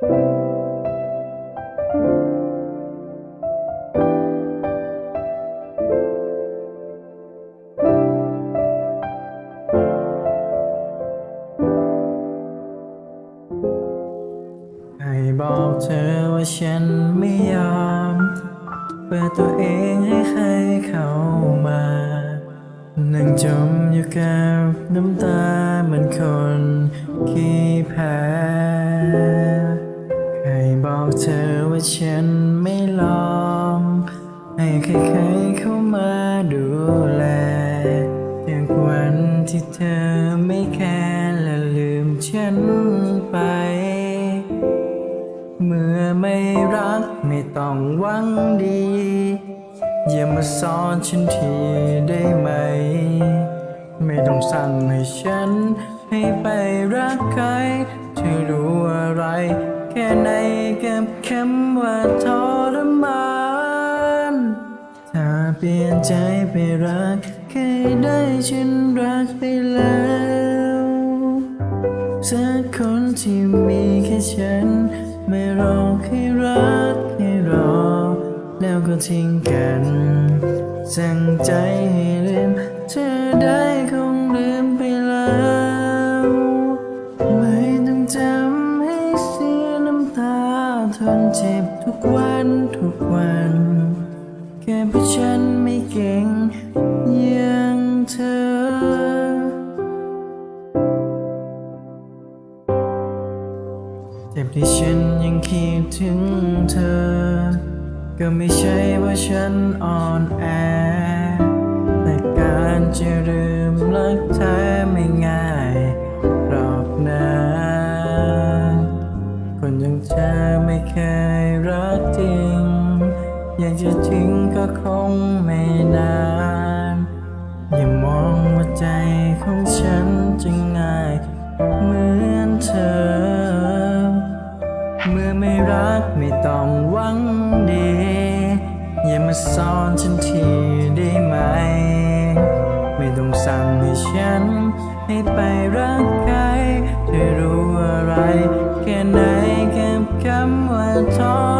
ให้บอกเธอว่าฉันไม่ยอมเปิดตัวเองให้ใครเข้ามานั่งจมอยู่กับน้ำตาเหมือนคนขี้แพ้ เธอว่าฉันไม่ลองให้ใครๆเข้ามาดูแลจากวันที่เธอไม่แคร์และลืมฉันไป เมื่อไม่รักไม่ต้องหวังดี อย่ามาสอนฉันทีได้ไหม ไม่ต้องสั่งให้ฉันให้ไปรักใครเธอรู้อะไรแค่ไหน บคำว่าทรมานถ้าเปลี่ยนใจไปรักใครได้ฉันรักไปแล้วสักคนที่มีแค่ฉัน ไม่รอให้รักให้รอ แล้วก็ทิ้งกัน สั่งใจให้ลืมเธอได้คง นเจ็บทุกวันทุกวัน แค่เพราะฉันไม่เก่งอย่างเธอ เจ็บที่ฉันยังคิดถึงเธอ ก็ไม่ใช่ว่าฉันอ่อนแอ แต่การจะลืมรักแท้ไม่ จะทิ้งก็คงไม่นาน อย่ามองว่าใจของฉันจะง่ายเหมือนเธอ เมื่อไม่รักไม่ต้องหวังดี อย่ามาสอนฉันทีได้ไหม ไม่ต้องสั่งให้ฉัน ให้ไปรักใครเธอรู้อะไร แค่ไหนกับคำว่าทร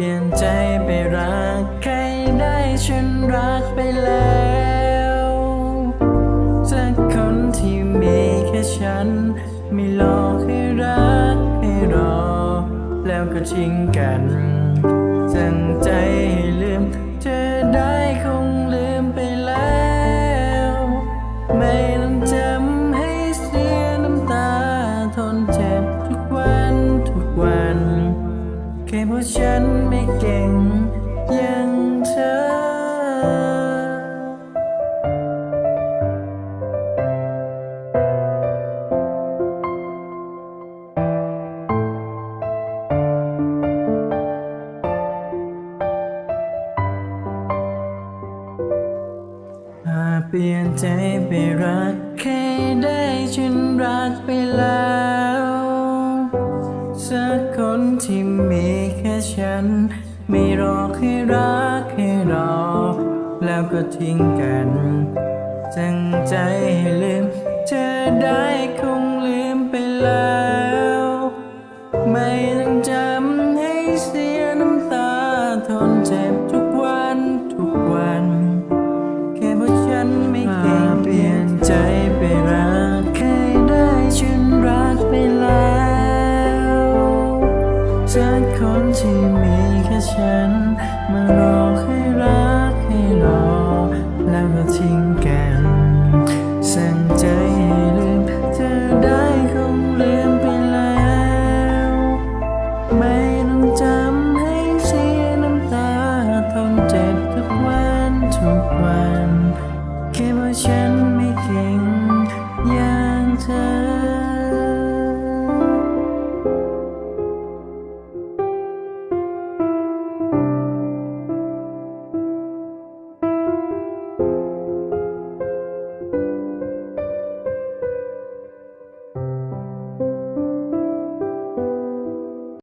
ลี่ยนใจไปรักใครได้ฉันรักไปแล้วจากคนที่มีแค่ฉัน ไม่หลอกให้รักให้รอ แล้วก็ทิ้งกัน แค่เพราะฉันไม่เก่งอย่างเธอถ้าเปลี่ยนใจไปรักใครได้ฉันรักไปแล้ว สักคนที่มีัน ไม่รอให้รักให้รอ แล้วก็ทิ้งกันจังใจให้ลืม เธอได้คงลืมไปแล้ว คนที่มีแค่ฉัน มารอให้รักให้รอ แล้วก็ทิ้งกัน